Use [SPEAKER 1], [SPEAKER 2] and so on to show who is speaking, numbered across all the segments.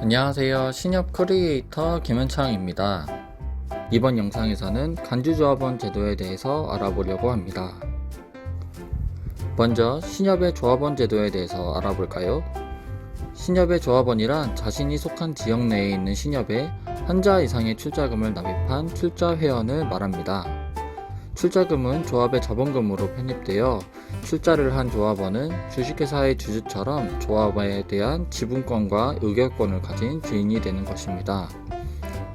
[SPEAKER 1] 안녕하세요. 신협 크리에이터 김현창입니다. 이번 영상에서는 간주조합원 제도에 대해서 알아보려고 합니다. 먼저 신협의 조합원 제도에 대해서 알아볼까요? 신협의 조합원이란 자신이 속한 지역 내에 있는 신협에 한자 이상의 출자금을 납입한 출자 회원을 말합니다. 출자금은 조합의 자본금으로 편입되어 출자를 한 조합원은 주식회사의 주주처럼 조합에 대한 지분권과 의결권을 가진 주인이 되는 것입니다.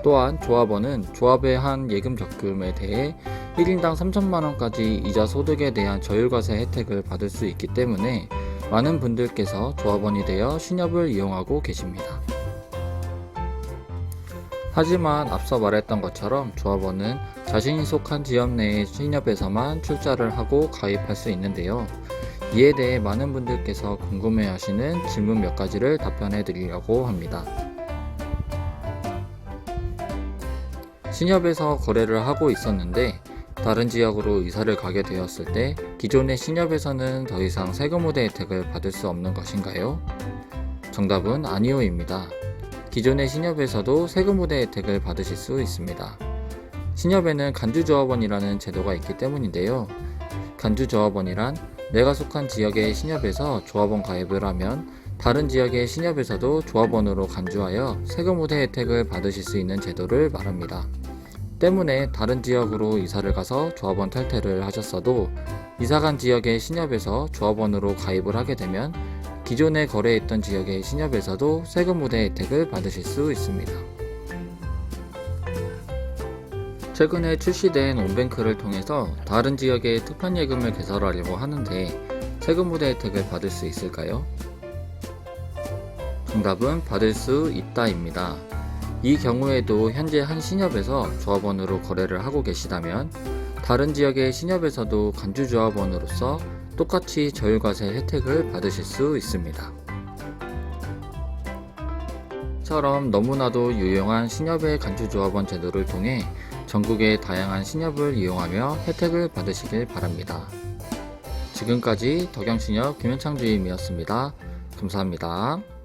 [SPEAKER 1] 또한 조합원은 조합에 한 예금 적금에 대해 1인당 3천만 원까지 이자 소득에 대한 저율과세 혜택을 받을 수 있기 때문에 많은 분들께서 조합원이 되어 신협을 이용하고 계십니다. 하지만 앞서 말했던 것처럼 조합원은 자신이 속한 지역 내의 신협에서만 출자를 하고 가입할 수 있는데요. 이에 대해 많은 분들께서 궁금해 하시는 질문 몇 가지를 답변해 드리려고 합니다. 신협에서 거래를 하고 있었는데 다른 지역으로 이사를 가게 되었을 때 기존의 신협에서는 더 이상 세금 우대 혜택을 받을 수 없는 것인가요? 정답은 아니오입니다. 기존의 신협에서도 세금 우대 혜택을 받으실 수 있습니다. 신협에는 간주조합원이라는 제도가 있기 때문인데요. 간주조합원이란 내가 속한 지역의 신협에서 조합원 가입을 하면 다른 지역의 신협에서도 조합원으로 간주하여 세금 우대 혜택을 받으실 수 있는 제도를 말합니다. 때문에 다른 지역으로 이사를 가서 조합원 탈퇴를 하셨어도 이사간 지역의 신협에서 조합원으로 가입을 하게 되면 기존에 거래했던 지역의 신협에서도 세금 우대 혜택을 받으실 수 있습니다. 최근에 출시된 온뱅크를 통해서 다른 지역의 특판 예금을 개설하려고 하는데 세금 우대 혜택을 받을 수 있을까요? 정답은 받을 수 있다입니다. 이 경우에도 현재 한 신협에서 조합원으로 거래를 하고 계시다면 다른 지역의 신협에서도 간주조합원으로서 똑같이 저율과세 혜택을 받으실 수 있습니다. 처럼 너무나도 유용한 신협의 간주조합원 제도를 통해 전국의 다양한 신협을 이용하며 혜택을 받으시길 바랍니다. 지금까지 덕영신협 김현창 주임이었습니다. 감사합니다.